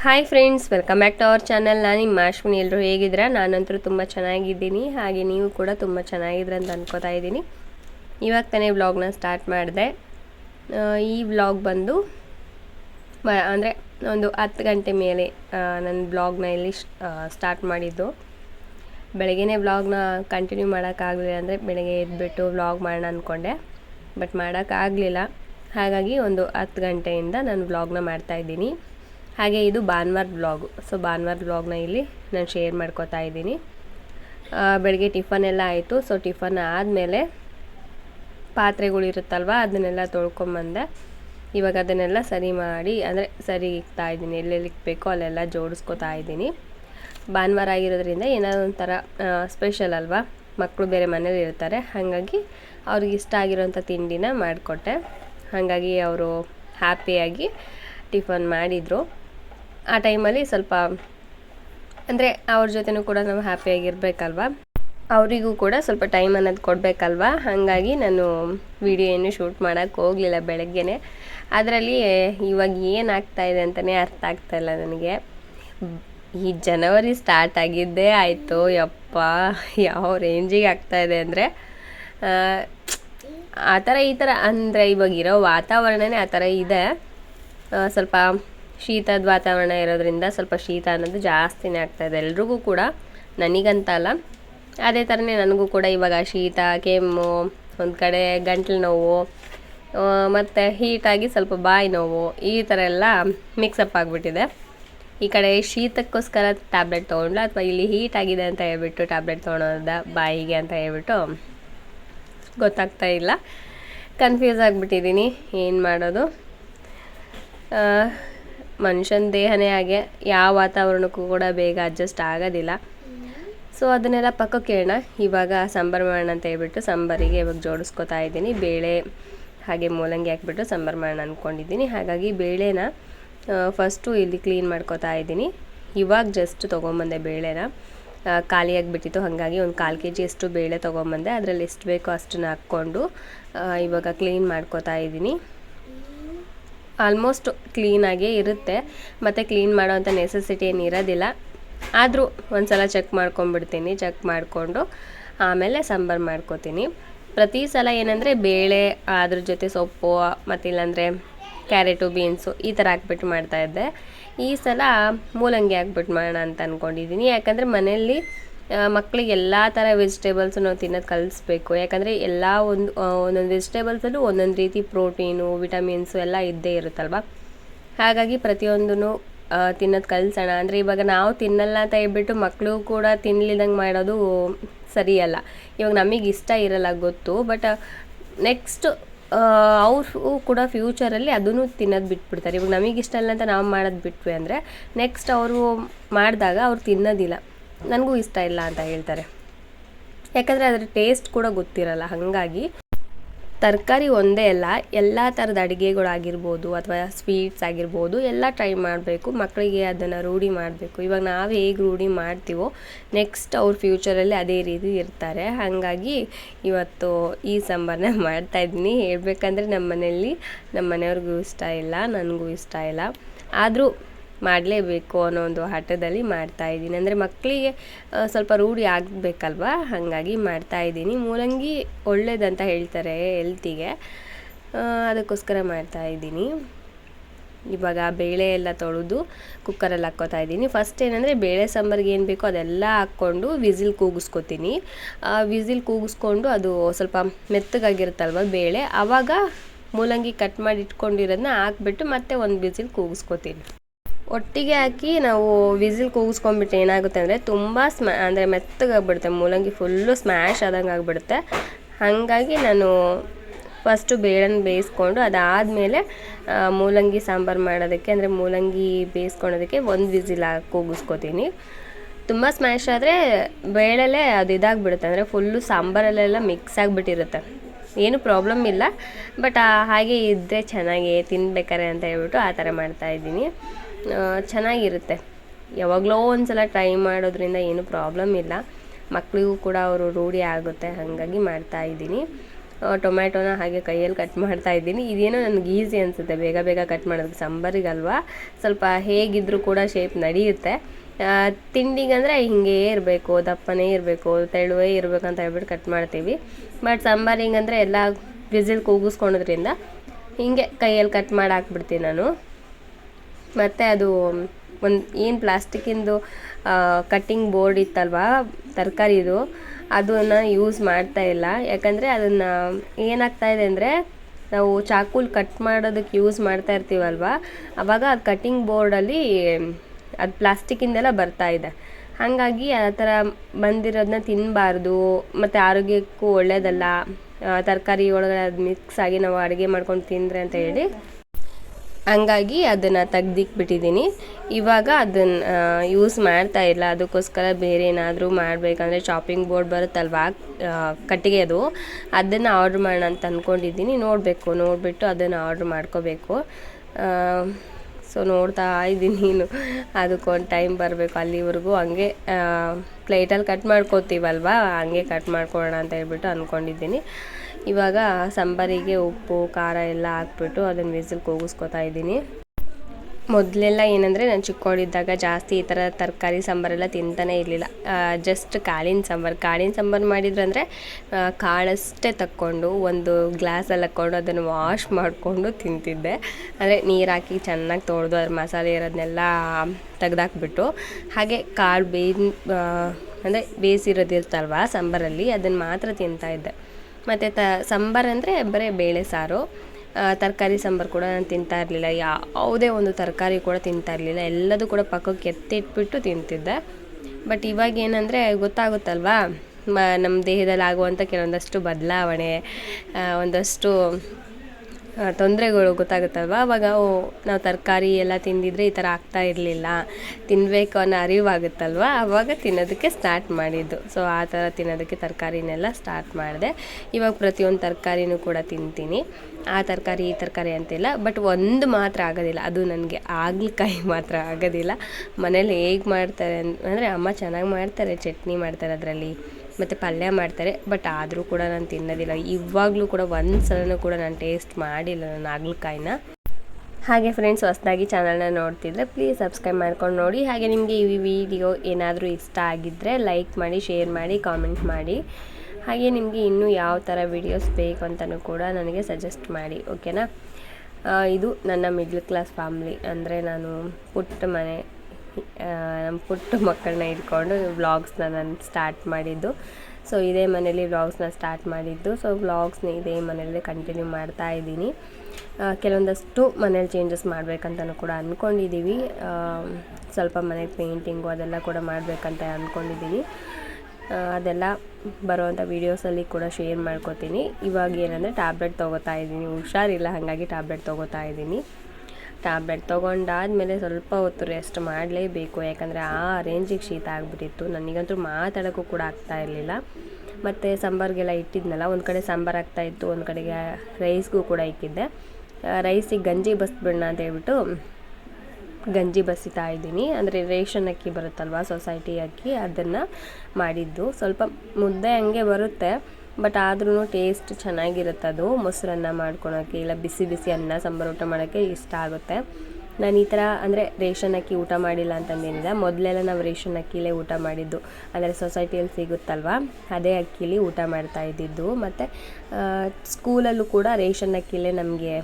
Hi friends welcome back to our channel ನಾನು ನಿಮ್ಮ ಅಶ್ವಿನಿ ಎಲ್ಲರೂ ಹೇಗಿದ್ದೀರಾ? ನಾನಂತರೂ ತುಂಬ ಚೆನ್ನಾಗಿದ್ದೀನಿ. ಹಾಗೆ ನೀವು ಕೂಡ ತುಂಬ ಚೆನ್ನಾಗಿದ್ರೆ ಅಂತ ಅನ್ಕೋತಾ ಇದ್ದೀನಿ. ಇವಾಗ ತಾನೇ ವ್ಲಾಗ್ನ ಸ್ಟಾರ್ಟ್ ಮಾಡಿದೆ. ಈ ವ್ಲಾಗ್ ಬಂದು ಅಂದರೆ ಒಂದು ಹತ್ತು ಗಂಟೆ ಮೇಲೆ ನನ್ನ ಬ್ಲಾಗ್ನ ಇಲ್ಲಿ ಸ್ಟಾರ್ಟ್ ಮಾಡಿದ್ದು. ಬೆಳಗ್ಗೆನೇ ವ್ಲಾಗ್ನ ಕಂಟಿನ್ಯೂ ಮಾಡೋಕ್ಕಾಗಲಿಲ್ಲ ಅಂದರೆ ಬೆಳಗ್ಗೆ ಎದ್ಬಿಟ್ಟು ವ್ಲಾಗ್ ಮಾಡೋಣ ಅಂದ್ಕೊಂಡೆ ಬಟ್ ಮಾಡೋಕ್ಕಾಗಲಿಲ್ಲ ಹಾಗಾಗಿ ಒಂದು ಹತ್ತು ಗಂಟೆಯಿಂದ ನಾನು ವ್ಲಾಗ್ನ ಮಾಡ್ತಾಯಿದ್ದೀನಿ ಹಾಗೆ ಇದು ಭಾನುವಾರ ಬ್ಲಾಗು ಸೊ ಭಾನುವಾರ ಬ್ಲಾಗ್ನ ಇಲ್ಲಿ ನಾನು ಶೇರ್ ಮಾಡ್ಕೋತಾ ಇದ್ದೀನಿ. ಬೆಳಗ್ಗೆ ಟಿಫನ್ ಎಲ್ಲ ಆಯಿತು. ಸೊ ಟಿಫನ್ ಆದಮೇಲೆ ಪಾತ್ರೆಗಳು ಇರುತ್ತಲ್ವ, ಅದನ್ನೆಲ್ಲ ತೊಳ್ಕೊಂಬಂದೆ. ಇವಾಗ ಅದನ್ನೆಲ್ಲ ಸರಿ ಮಾಡಿ, ಅಂದರೆ ಸರಿ ಇಕ್ತಾ ಇದ್ದೀನಿ. ಎಲ್ಲೆಲ್ಲಿ ಇಕ್ಬೇಕೋ ಅಲ್ಲೆಲ್ಲ ಜೋಡಿಸ್ಕೊತಾ ಇದ್ದೀನಿ. ಭಾನುವಾರ ಆಗಿರೋದ್ರಿಂದ ಏನಾದ್ರು ಒಂಥರ ಸ್ಪೆಷಲ್ ಅಲ್ವಾ? ಮಕ್ಕಳು ಬೇರೆ ಮನೇಲಿ ಇರ್ತಾರೆ. ಹಾಗಾಗಿ ಅವ್ರಿಗೆ ಇಷ್ಟ ಆಗಿರೋಂಥ ತಿಂಡಿನ ಮಾಡಿಕೊಟ್ಟೆ. ಹಾಗಾಗಿ ಅವರು ಹ್ಯಾಪಿಯಾಗಿ ಟಿಫನ್ ಮಾಡಿದರು. ಆ ಟೈಮಲ್ಲಿ ಸ್ವಲ್ಪ, ಅಂದರೆ ಅವ್ರ ಜೊತೆನೂ ಕೂಡ ನಾವು ಹ್ಯಾಪಿಯಾಗಿರ್ಬೇಕಲ್ವ ಅವರಿಗೂ ಕೂಡ ಸ್ವಲ್ಪ ಟೈಮ್ ಅನ್ನೋದು ಕೊಡಬೇಕಲ್ವಾ? ಹಾಗಾಗಿ ನಾನು ವಿಡಿಯೋ ಏನು ಶೂಟ್ ಮಾಡೋಕ್ಕೆ ಹೋಗಲಿಲ್ಲ ಬೆಳಗ್ಗೆನೆ. ಅದರಲ್ಲಿ ಇವಾಗ ಏನಾಗ್ತಾ ಇದೆ ಅಂತಲೇ ಅರ್ಥ ಆಗ್ತಾಯಿಲ್ಲ ನನಗೆ. ಈ ಜನವರಿ ಸ್ಟಾರ್ಟ್ ಆಗಿದ್ದೇ ಆಯಿತು. ಯಪ್ಪ, ಯಾವ ರೇಂಜಿಗೆ ಆಗ್ತಾ ಇದೆ ಅಂದರೆ, ಆ ಥರ ಈ ಥರ ಅಂದರೆ ಇವಾಗ ಇರೋ ವಾತಾವರಣನೇ ಆ ಥರ ಇದೆ. ಸ್ವಲ್ಪ ಶೀತದ ವಾತಾವರಣ ಇರೋದ್ರಿಂದ ಸ್ವಲ್ಪ ಶೀತ ಅನ್ನೋದು ಜಾಸ್ತಿನೇ ಆಗ್ತಾಯಿದೆ ಎಲ್ರಿಗೂ ಕೂಡ ನನಗಂತ ಅಲ್ಲ. ಅದೇ ಥರನೇ ನನಗೂ ಕೂಡ ಇವಾಗ ಶೀತ, ಕೆಮ್ಮು, ಒಂದು ಕಡೆ ಗಂಟ್ಲು ನೋವು ಮತ್ತು ಹೀಟಾಗಿ ಸ್ವಲ್ಪ ಬಾಯಿ ನೋವು, ಈ ಥರ ಎಲ್ಲ ಮಿಕ್ಸಪ್ ಆಗಿಬಿಟ್ಟಿದೆ. ಈ ಕಡೆ ಶೀತಕ್ಕೋಸ್ಕರ ಟ್ಯಾಬ್ಲೆಟ್ ತೊಗೊಂಡ್ಲ ಅಥವಾ ಇಲ್ಲಿ ಹೀಟ್ ಆಗಿದೆ ಅಂತ ಹೇಳ್ಬಿಟ್ಟು ಟ್ಯಾಬ್ಲೆಟ್ ತೊಗೊಳೋದ ಬಾಯಿಗೆ ಅಂತ ಹೇಳ್ಬಿಟ್ಟು ಗೊತ್ತಾಗ್ತಾ ಇಲ್ಲ. ಕನ್ಫ್ಯೂಸ್ ಆಗಿಬಿಟ್ಟಿದ್ದೀನಿ. ಏನು ಮಾಡೋದು? ಮನುಷ್ಯನ ದೇಹನೇ ಹಾಗೆ ಯಾವ ವಾತಾವರಣಕ್ಕೂ ಕೂಡ ಬೇಗ ಅಡ್ಜಸ್ಟ್ ಆಗೋದಿಲ್ಲ. ಸೊ ಅದನ್ನೆಲ್ಲ ಪಕ್ಕಕ್ಕೆ ಇಡೋಣ ಇವಾಗ ಸಾಂಬಾರು ಮಾಡೋಣ ಅಂತ ಹೇಳ್ಬಿಟ್ಟು ಸಾಂಬಾರಿಗೆ ಇವಾಗ ಜೋಡಿಸ್ಕೊತಾ ಇದ್ದೀನಿ. ಬೇಳೆ ಹಾಗೆ ಮೂಲಂಗಿ ಹಾಕ್ಬಿಟ್ಟು ಸಾಂಬಾರು ಮಾಡೋಣ ಅಂದ್ಕೊಂಡಿದ್ದೀನಿ ಹಾಗಾಗಿ ಬೇಳೆನ ಫಸ್ಟು ಇಲ್ಲಿ ಕ್ಲೀನ್ ಮಾಡ್ಕೊತಾ ಇದ್ದೀನಿ. ಇವಾಗ ಜಸ್ಟ್ ತೊಗೊಂಬಂದೆ ಬೇಳೆನ. ಖಾಲಿಯಾಗಿಬಿಟ್ಟಿತ್ತು ಹಾಗಾಗಿ ಒಂದು ಕಾಲು ಕೆ ಜಿಯಷ್ಟು ಬೇಳೆ ತೊಗೊಂಬಂದೆ. ಅದರಲ್ಲಿ ಎಷ್ಟು ಬೇಕೋ ಅಷ್ಟನ್ನು ಹಾಕ್ಕೊಂಡು ಇವಾಗ ಕ್ಲೀನ್ ಮಾಡ್ಕೊತಾ ಇದ್ದೀನಿ. ಆಲ್ಮೋಸ್ಟ್ ಕ್ಲೀನಾಗೇ ಇರುತ್ತೆ. ಮತ್ತು ಕ್ಲೀನ್ ಮಾಡೋವಂಥ ನೆಸೆಸಿಟಿ ಏನು ಇರೋದಿಲ್ಲ. ಆದರೂ ಒಂದು ಸಲ ಚೆಕ್ ಮಾಡ್ಕೊಂಡ್ಬಿಡ್ತೀನಿ, ಚೆಕ್ ಮಾಡಿಕೊಂಡು ಆಮೇಲೆ ಸಾಂಬಾರು ಮಾಡ್ಕೋತೀನಿ. ಪ್ರತಿ ಸಲ ಏನಂದರೆ ಬೇಳೆ, ಅದ್ರ ಜೊತೆ ಸೊಪ್ಪು ಮತ್ತಿಲ್ಲಾಂದರೆ ಕ್ಯಾರೆಟು ಬೀನ್ಸು ಈ ಥರ ಹಾಕ್ಬಿಟ್ಟು ಮಾಡ್ತಾಯಿದ್ದೆ ಈ ಸಲ ಮೂಲಂಗಿ ಹಾಕ್ಬಿಟ್ಟು ಮಾಡೋಣ ಅಂತ ಅಂದ್ಕೊಂಡಿದ್ದೀನಿ ಯಾಕಂದರೆ ಮನೆಯಲ್ಲಿ ಮಕ್ಕಳಿಗೆ ಎಲ್ಲ ಥರ ವೆಜಿಟೇಬಲ್ಸು ನಾವು ತಿನ್ನೋದು ಕಲಿಸ್ಬೇಕು. ಯಾಕಂದರೆ ಎಲ್ಲ ಒಂದು ಒಂದೊಂದು ವೆಜಿಟೇಬಲ್ಸಲ್ಲೂ ಒಂದೊಂದು ರೀತಿ ಪ್ರೋಟೀನು ವಿಟಮಿನ್ಸು ಎಲ್ಲ ಇದ್ದೇ ಇರುತ್ತಲ್ವ? ಹಾಗಾಗಿ ಪ್ರತಿಯೊಂದೂ ತಿನ್ನೋದು ಕಲಿಸೋಣ. ಅಂದರೆ ಇವಾಗ ನಾವು ತಿನ್ನಲ್ಲ ಅಂತ ಹೇಳ್ಬಿಟ್ಟು ಮಕ್ಕಳು ಕೂಡ ತಿನ್ನಲಿದಂಗೆ ಮಾಡೋದು ಸರಿಯಲ್ಲ. ಇವಾಗ ನಮಗೆ ಇಷ್ಟ ಇರಲ್ಲ ಗೊತ್ತು ಬಟ್ ನೆಕ್ಸ್ಟ್ ಅವರು ಕೂಡ ಫ್ಯೂಚರಲ್ಲಿ ಅದನ್ನು ತಿನ್ನೋದು ಬಿಟ್ಬಿಡ್ತಾರೆ. ಇವಾಗ ನಮಗಿಷ್ಟ ಇಲ್ಲ ಅಂತ ನಾವು ಮಾಡೋದು ಬಿಟ್ವಿ ಅಂದರೆ ನೆಕ್ಸ್ಟ್ ಅವರು ಮಾಡಿದಾಗ ಅವ್ರು ತಿನ್ನೋದಿಲ್ಲ. ನನಗೂ ಇಷ್ಟ ಇಲ್ಲ ಅಂತ ಹೇಳ್ತಾರೆ. ಯಾಕಂದರೆ ಅದರ ಟೇಸ್ಟ್ ಕೂಡ ಗೊತ್ತಿರಲ್ಲ. ಹಾಗಾಗಿ ತರಕಾರಿ ಒಂದೇ ಅಲ್ಲ, ಎಲ್ಲ ಥರದ ಅಡುಗೆಗಳಾಗಿರ್ಬೋದು ಅಥವಾ ಸ್ವೀಟ್ಸ್ ಆಗಿರ್ಬೋದು ಎಲ್ಲ ಟ್ರೈ ಮಾಡಬೇಕು. ಮಕ್ಕಳಿಗೆ ಅದನ್ನು ರೂಢಿ ಮಾಡಬೇಕು. ಇವಾಗ ನಾವು ಹೇಗೆ ರೂಢಿ ಮಾಡ್ತೀವೋ ನೆಕ್ಸ್ಟ್ ಅವ್ರ ಫ್ಯೂಚರಲ್ಲಿ ಅದೇ ರೀತಿ ಇರ್ತಾರೆ. ಹಾಗಾಗಿ ಇವತ್ತು ಈ ಸಾಂಬಾರನ್ನ ಮಾಡ್ತಾಯಿದ್ದೀನಿ ಹೇಳ್ಬೇಕಂದ್ರೆ ನಮ್ಮ ಮನೆಯಲ್ಲಿ ನಮ್ಮ ಮನೆಯವ್ರಿಗೂ ಇಷ್ಟ ಇಲ್ಲ, ನನಗೂ ಇಷ್ಟ ಇಲ್ಲ. ಆದರೂ ಮಾಡಲೇಬೇಕು ಅನ್ನೋ ಒಂದು ಹಠದಲ್ಲಿ ಮಾಡ್ತಾ ಇದ್ದೀನಿ. ಅಂದರೆ ಮಕ್ಕಳಿಗೆ ಸ್ವಲ್ಪ ರೂಢಿ ಆಗಬೇಕಲ್ವಾ? ಹಾಗಾಗಿ ಮಾಡ್ತಾ ಇದ್ದೀನಿ. ಮೂಲಂಗಿ ಒಳ್ಳೇದಂತ ಹೇಳ್ತಾರೆ ಹೆಲ್ತಿಗೆ. ಅದಕ್ಕೋಸ್ಕರ ಮಾಡ್ತಾ ಇದ್ದೀನಿ. ಇವಾಗ ಬೇಳೆ ಎಲ್ಲ ತೊಳೆದು ಕುಕ್ಕರಲ್ಲಿ ಹಾಕ್ಕೋತಾ ಇದ್ದೀನಿ. ಫಸ್ಟ್ ಏನಂದರೆ ಬೇಳೆ ಸಾಂಬಾರಿಗೆ ಏನು ಬೇಕೋ ಅದೆಲ್ಲ ಹಾಕ್ಕೊಂಡು ವಿಸಿಲ್ ಕೂಗಿಸ್ಕೊತೀನಿ. ವಿಸಿಲ್ ಕೂಗಿಸ್ಕೊಂಡು ಅದು ಸ್ವಲ್ಪ ಮೆತ್ತಗಾಗಿರುತ್ತಲ್ವ ಬೇಳೆ ಆವಾಗ ಮೂಲಂಗಿ ಕಟ್ ಮಾಡಿ ಇಟ್ಕೊಂಡಿರೋದನ್ನ ಹಾಕ್ಬಿಟ್ಟು ಮತ್ತೆ ಒಂದು ವಿಸಿಲ್ ಕೂಗಿಸ್ಕೊತೀನಿ. ಒಟ್ಟಿಗೆ ಹಾಕಿ ನಾವು ವಿಸಿಲ್ ಕೂಗಿಸ್ಕೊಂಡ್ಬಿಟ್ಟು ಏನಾಗುತ್ತೆ ಅಂದರೆ ತುಂಬ ಸ್ಮ್ಯಾ ಅಂದರೆ ಮೆತ್ತಗಾಗ್ಬಿಡುತ್ತೆ ಮೂಲಂಗಿ ಫುಲ್ಲು ಸ್ಮ್ಯಾಶ್ ಆದಂಗೆ ಆಗಿಬಿಡುತ್ತೆ. ಹಾಗಾಗಿ ನಾನು ಫಸ್ಟು ಬೇಳೆನ ಬೇಯಿಸ್ಕೊಂಡು ಅದಾದಮೇಲೆ ಮೂಲಂಗಿ ಸಾಂಬಾರು ಮಾಡೋದಕ್ಕೆ, ಅಂದರೆ ಮೂಲಂಗಿ ಬೇಯಿಸ್ಕೊಳೋದಕ್ಕೆ ಒಂದು ವಿಸಿಲ್ ಹಾಕಿ ಕೂಗಿಸ್ಕೊತೀನಿ. ತುಂಬ ಸ್ಮ್ಯಾಶ್ ಆದರೆ ಬೇಳೆಲೇ ಅದು ಇದಾಗ್ಬಿಡುತ್ತೆ, ಅಂದರೆ ಫುಲ್ಲು ಸಾಂಬಾರಲ್ಲೆಲ್ಲ ಮಿಕ್ಸ್ ಆಗಿಬಿಟ್ಟಿರುತ್ತೆ. ಏನು ಪ್ರಾಬ್ಲಮ್ ಇಲ್ಲ, ಬಟ್ ಹಾಗೆ ಇದ್ದರೆ ಚೆನ್ನಾಗಿ ತಿನ್ಬೇಕಾರೆ ಅಂತ ಹೇಳ್ಬಿಟ್ಟು ಆ ಥರ ಮಾಡ್ತಾಯಿದ್ದೀನಿ ಚೆನ್ನಾಗಿರುತ್ತೆ. ಯಾವಾಗಲೋ ಒಂದು ಸಲ ಟ್ರೈ ಮಾಡೋದ್ರಿಂದ ಏನು ಪ್ರಾಬ್ಲಮ್ ಇಲ್ಲ. ಮಕ್ಕಳಿಗೂ ಕೂಡ ಅವರು ರೂಢಿ ಆಗುತ್ತೆ. ಹಾಗಾಗಿ ಮಾಡ್ತಾ ಇದ್ದೀನಿ. ಟೊಮ್ಯಾಟೊನ ಹಾಗೆ ಕೈಯಲ್ಲಿ ಕಟ್ ಮಾಡ್ತಾ ಇದ್ದೀನಿ. ಇದೇನೋ ನನಗೆ ಈಸಿ ಅನಿಸುತ್ತೆ. ಬೇಗ ಬೇಗ ಕಟ್ ಮಾಡೋದಕ್ಕೆ ಸಾಂಬಾರಿಗಲ್ವಾ? ಸ್ವಲ್ಪ ಹೇಗಿದ್ದರೂ ಕೂಡ ಶೇಪ್ ನಡೆಯುತ್ತೆ. ತಿಂಡಿಗೆ ತಿಂಡಿಗಂದರೆ ಹಿಂಗೇ ಇರಬೇಕು. ದಪ್ಪನೇ ಇರಬೇಕು. ತೆಳುವೇ ಇರಬೇಕು ಅಂತ ಹೇಳ್ಬಿಟ್ಟು ಕಟ್ ಮಾಡ್ತೀವಿ. ಬಟ್ ಸಾಂಬಾರಿಂಗಂದರೆ ಎಲ್ಲ ವಿಸಿಲ್ ಕೂಗಿಸ್ಕೊಳೋದ್ರಿಂದ ಹೀಗೆ ಕೈಯಲ್ಲಿ ಕಟ್ ಮಾಡಿ ಹಾಕ್ಬಿಡ್ತೀನಿ ನಾನು. ಮತ್ತು ಅದು ಒಂದು ಏನು ಪ್ಲಾಸ್ಟಿಕ್ಕಿಂದು ಕಟ್ಟಿಂಗ್ ಬೋರ್ಡ್ ಇತ್ತಲ್ವಾ, ತರಕಾರಿದು, ಅದನ್ನು ಯೂಸ್ ಮಾಡ್ತಾ ಇಲ್ಲ. ಯಾಕಂದರೆ ಅದನ್ನು ಏನಾಗ್ತಾ ಇದೆ ಅಂದರೆ, ನಾವು ಚಾಕುಲ್ ಕಟ್ ಮಾಡೋದಕ್ಕೆ ಯೂಸ್ ಮಾಡ್ತಾ ಇರ್ತೀವಲ್ವ, ಅವಾಗ ಅದು ಕಟ್ಟಿಂಗ್ ಬೋರ್ಡಲ್ಲಿ ಅದು ಪ್ಲಾಸ್ಟಿಕ್ಕಿಂದೆಲ್ಲ ಬರ್ತಾ ಇದೆ. ಹಾಗಾಗಿ ಆ ಥರ ಬಂದಿರೋದನ್ನ ತಿನ್ನಬಾರ್ದು ಮತ್ತು ಆರೋಗ್ಯಕ್ಕೂ ಒಳ್ಳೆಯದಲ್ಲ ತರಕಾರಿ ಒಳಗಡೆ ಅದು ಮಿಕ್ಸ್ ಆಗಿ ನಾವು ಅಡುಗೆ ಮಾಡ್ಕೊಂಡು ತಿಂದರೆ ಅಂತ ಹೇಳಿ. ಹಂಗಾಗಿ ಅದನ್ನು ತೆಗ್ದಿಕ್ಬಿಟ್ಟಿದ್ದೀನಿ. ಇವಾಗ ಅದನ್ನು ಯೂಸ್ ಮಾಡ್ತಾ ಇಲ್ಲ. ಅದಕ್ಕೋಸ್ಕರ ಬೇರೆ ಏನಾದರೂ ಮಾಡಬೇಕಂದ್ರೆ ಚಾಪಿಂಗ್ ಬೋರ್ಡ್ ಬರುತ್ತಲ್ವಾ? ಕಟ್ಟಿಗೆ ಅದು ಅದನ್ನು ಆರ್ಡ್ರ್ ಮಾಡೋಣ ಅಂತ ಅಂದ್ಕೊಂಡಿದ್ದೀನಿ ನೋಡಬೇಕು, ನೋಡಿಬಿಟ್ಟು ಅದನ್ನು ಆರ್ಡ್ರ್ ಮಾಡ್ಕೋಬೇಕು. ಸೊ ನೋಡ್ತಾ ಇದ್ದೀನಿ ನೀನು. ಅದಕ್ಕೊಂದು ಟೈಮ್ ಬರಬೇಕು ಅಲ್ಲಿವರೆಗೂ. ಹಂಗೆ ಪ್ಲೇಟಲ್ಲಿ ಕಟ್ ಮಾಡ್ಕೋತೀವಲ್ವಾ? ಹಂಗೆ ಕಟ್ ಮಾಡ್ಕೊಳ್ಳೋಣ ಅಂತ ಹೇಳ್ಬಿಟ್ಟು ಅಂದ್ಕೊಂಡಿದ್ದೀನಿ ಇವಾಗ ಸಾಂಬಾರಿಗೆ ಉಪ್ಪು, ಖಾರ ಎಲ್ಲ ಹಾಕ್ಬಿಟ್ಟು ಅದನ್ನು ವಿಸಿಲ್ ಕೂಗಿಸ್ಕೊತಾ ಇದ್ದೀನಿ. ಮೊದಲೆಲ್ಲ ಏನಂದರೆ ನಾನು ಚಿಕ್ಕವಳಿದ್ದಾಗ ಜಾಸ್ತಿ ಈ ಥರ ತರಕಾರಿ ಸಾಂಬಾರೆಲ್ಲ ತಿಂತಾನೇ ಇರಲಿಲ್ಲ. ಜಸ್ಟ್ ಕಾಳಿನ ಸಾಂಬಾರು. ಕಾಳಿನ ಸಾಂಬಾರು ಮಾಡಿದ್ರು ಅಂದರೆ ಕಾಳಷ್ಟೇ ತಕ್ಕೊಂಡು ಒಂದು ಗ್ಲಾಸಲ್ಲಿ ಹಾಕ್ಕೊಂಡು ಅದನ್ನು ವಾಶ್ ಮಾಡಿಕೊಂಡು ತಿಂತಿದ್ದೆ. ಅಂದರೆ ನೀರು ಹಾಕಿ ಚೆನ್ನಾಗಿ ತೊಳೆದು ಅದ್ರ ಮಸಾಲೆ ಇರೋದನ್ನೆಲ್ಲ ತೆಗೆದಾಕ್ಬಿಟ್ಟು, ಹಾಗೆ ಕಾಳು ಬೇಯಿನ ಅಂದರೆ ಬೇಯಿಸಿರೋದಿರ್ತಲ್ವ ಸಾಂಬಾರಲ್ಲಿ, ಅದನ್ನು ಮಾತ್ರ ತಿಂತಾಯಿದ್ದೆ ಮತ್ತು ತ, ಸಾಂಬಾರು ಅಂದರೆ ಬರೀ ಬೇಳೆ ಸಾರು ತರಕಾರಿ ಸಾಂಬಾರು ಕೂಡ ನಾನು ತಿಂತಾ ಇರಲಿಲ್ಲ. ಯಾವುದೇ ಒಂದು ತರಕಾರಿ ಕೂಡ ತಿಂತಾ ಇರಲಿಲ್ಲ. ಎಲ್ಲದೂ ಕೂಡ ಪಕ್ಕಕ್ಕೆ ಎತ್ತಿಟ್ಬಿಟ್ಟು ತಿಂತಿದ್ದೆ. ಬಟ್ ಇವಾಗ ಏನಂದರೆ ಗೊತ್ತಾಗುತ್ತಲ್ವಾ? ಮ ನಮ್ಮ ದೇಹದಲ್ಲಿ ಆಗುವಂಥ ಕೆಲವೊಂದಷ್ಟು ಬದಲಾವಣೆ ಒಂದಷ್ಟು ತೊಂದರೆಗಳು ಗೊತ್ತಾಗುತ್ತಲ್ವ? ಅವಾಗ, ಓ, ನಾವು ತರಕಾರಿ ಎಲ್ಲ ತಿಂದಿದ್ರೆ ಈ ಥರ ಆಗ್ತಾ ಇರಲಿಲ್ಲ ತಿನ್ನಬೇಕು ಅನ್ನೋ ಅರಿವಾಗುತ್ತಲ್ವ? ಆವಾಗ ತಿನ್ನೋದಕ್ಕೆ ಸ್ಟಾರ್ಟ್ ಮಾಡಿದ್ದು. ಸೊ ಆ ಥರ ತಿನ್ನೋದಕ್ಕೆ ತರಕಾರಿನೆಲ್ಲ ಸ್ಟಾರ್ಟ್ ಮಾಡಿದೆ. ಇವಾಗ ಪ್ರತಿಯೊಂದು ತರಕಾರಿನೂ ಕೂಡ ತಿಂತೀನಿ. ಆ ತರಕಾರಿ, ಈ ತರಕಾರಿ ಅಂತಿಲ್ಲ ಬಟ್ ಒಂದು ಮಾತ್ರ ಆಗೋದಿಲ್ಲ. ಅದು ನನಗೆ ಆಗ್ಲಿಕಾಯಿ ಮಾತ್ರ ಆಗೋದಿಲ್ಲ. ಮನೇಲಿ ಹೇಗೆ ಮಾಡ್ತಾರೆ ಅಂದರೆ ಅಮ್ಮ ಚೆನ್ನಾಗಿ ಮಾಡ್ತಾರೆ, ಚಟ್ನಿ ಮಾಡ್ತಾರೆ ಅದರಲ್ಲಿ. ಮತ್ತು ಪಲ್ಯ ಮಾಡ್ತಾರೆ ಬಟ್ ಆದರೂ ಕೂಡ ನಾನು ತಿನ್ನೋದಿಲ್ಲ. ಇವಾಗಲೂ ಕೂಡ ಒಂದು ಸಲನೂ ಕೂಡ ನಾನು ಟೇಸ್ಟ್ ಮಾಡಿಲ್ಲ ನಾನು ಹಾಗಲಕಾಯಿನ. ಹಾಗೆ ಫ್ರೆಂಡ್ಸ್ ಹೊಸದಾಗಿ ಚಾನಲ್ನ ನೋಡ್ತಿದ್ರೆ ಪ್ಲೀಸ್ ಸಬ್ಸ್ಕ್ರೈಬ್ ಮಾಡ್ಕೊಂಡು ನೋಡಿ. ಹಾಗೆ ನಿಮಗೆ ಈ ವಿಡಿಯೋ ಏನಾದರೂ ಇಷ್ಟ ಆಗಿದ್ದರೆ ಲೈಕ್ ಮಾಡಿ ಶೇರ್ ಮಾಡಿ ಕಾಮೆಂಟ್ ಮಾಡಿ. ಹಾಗೆ ನಿಮಗೆ ಇನ್ನೂ ಯಾವ ಥರ ವಿಡಿಯೋಸ್ ಬೇಕು ಅಂತಲೂ ಕೂಡ ನನಗೆ ಸಜೆಸ್ಟ್ ಮಾಡಿ ಓಕೆನಾ ಇದು ನನ್ನ ಮಿಡ್ಲ್ ಕ್ಲಾಸ್ ಫ್ಯಾಮ್ಲಿ ಅಂದರೆ ನಾನು ಪುಟ್ಟ ಮನೆ ನಮ್ಮ ಪುಟ್ಟ ಮಕ್ಕಳನ್ನ ಇಟ್ಕೊಂಡು ವ್ಲಾಗ್ಸ್ನ ನಾನು ಸ್ಟಾರ್ಟ್ ಮಾಡಿದ್ದು. ಸೊ ಇದೇ ಮನೇಲಿ ವ್ಲಾಗ್ಸ್ನ ಸ್ಟಾರ್ಟ್ ಮಾಡಿದ್ದು. ಸೊ ವ್ಲಾಗ್ಸ್ನ ಇದೇ ಮನೇಲಿ ಕಂಟಿನ್ಯೂ ಮಾಡ್ತಾ ಇದ್ದೀನಿ. ಕೆಲವೊಂದಷ್ಟು ಮನೇಲಿ ಚೇಂಜಸ್ ಮಾಡಬೇಕಂತಲೂ ಕೂಡ ಅಂದ್ಕೊಂಡಿದ್ದೀವಿ ಸ್ವಲ್ಪ ಮನೆ ಪೇಂಟಿಂಗು ಅದೆಲ್ಲ ಕೂಡ ಮಾಡಬೇಕಂತ ಅಂದ್ಕೊಂಡಿದ್ದೀನಿ ಅದೆಲ್ಲ ಬರುವಂಥ ವೀಡಿಯೋಸಲ್ಲಿ ಕೂಡ ಶೇರ್ ಮಾಡ್ಕೋತೀನಿ. ಇವಾಗ ಏನಂದರೆ ಟ್ಯಾಬ್ಲೆಟ್ ತೊಗೋತಾ ಇದ್ದೀನಿ. ಹುಷಾರಿಲ್ಲ, ಹಾಗಾಗಿ ಟ್ಯಾಬ್ಲೆಟ್ ತೊಗೋತಾ ಇದ್ದೀನಿ. ಟ್ಯಾಬ್ಲೆಟ್ ತೊಗೊಂಡಾದ್ಮೇಲೆ ಸ್ವಲ್ಪ ಹೊತ್ತು ರೆಸ್ಟ್ ಮಾಡಲೇಬೇಕು. ಯಾಕಂದರೆ ಆ ರೇಂಜಿಗೆ ಶೀತ ಆಗಿಬಿಟ್ಟಿತ್ತು. ನನಗಂತೂ ಮಾತಾಡೋಕ್ಕೂ ಕೂಡ ಆಗ್ತಾ ಇರಲಿಲ್ಲ. ಮತ್ತು ಸಾಂಬಾರಿಗೆಲ್ಲ ಇಟ್ಟಿದ್ನಲ್ಲ, ಒಂದು ಕಡೆ ಸಾಂಬಾರು ಆಗ್ತಾ ಇತ್ತು, ಒಂದು ಕಡೆಗೆ ರೈಸ್ಗೂ ಕೂಡ ಇಟ್ಟಿದ್ದೆ ರೈಸಿಗೆ ಗಂಜಿ ಬಸ್ಬಿಡೋಣ ಅಂತ ಹೇಳ್ಬಿಟ್ಟು ಗಂಜಿ ಬಸಿತಾ ಇದ್ದೀನಿ. ಅಂದರೆ ರೇಷನ್ ಅಕ್ಕಿ ಬರುತ್ತಲ್ವ, ಸೊಸೈಟಿ ಅಕ್ಕಿ, ಅದನ್ನು ಮಾಡಿದ್ದು. ಸ್ವಲ್ಪ ಮುದ್ದೆ ಹಂಗೆ ಬರುತ್ತೆ. ಬಟ್ ಆದ್ರೂ ಟೇಸ್ಟ್ ಚೆನ್ನಾಗಿರುತ್ತೆ ಅದು. ಮೊಸರನ್ನ ಮಾಡ್ಕೊಳೋಕ್ಕೆ ಇಲ್ಲ ಬಿಸಿ ಬಿಸಿ ಅನ್ನ, ಸಾಂಬಾರು ಊಟ ಮಾಡೋಕ್ಕೆ ಇಷ್ಟ ಆಗುತ್ತೆ. ನಾನು ಈ ಥರ ಅಂದರೆ ರೇಷನ್ ಅಕ್ಕಿ ಊಟ ಮಾಡಿಲ್ಲ ಅಂತಂದೇನಿಲ್ಲ. ಮೊದಲೆಲ್ಲ ನಾವು ರೇಷನ್ ಅಕ್ಕಿಲೇ ಊಟ ಮಾಡಿದ್ದು. ಅಂದರೆ ಸೊಸೈಟಿಯಲ್ಲಿ ಸಿಗುತ್ತಲ್ವ? ಅದೇ ಅಕ್ಕಿಲಿ ಊಟ ಮಾಡ್ತಾ ಇದ್ದಿದ್ದು. ಮತ್ತು ಸ್ಕೂಲಲ್ಲೂ ಕೂಡ ರೇಷನ್ ಅಕ್ಕಿಲೇ ನಮಗೆ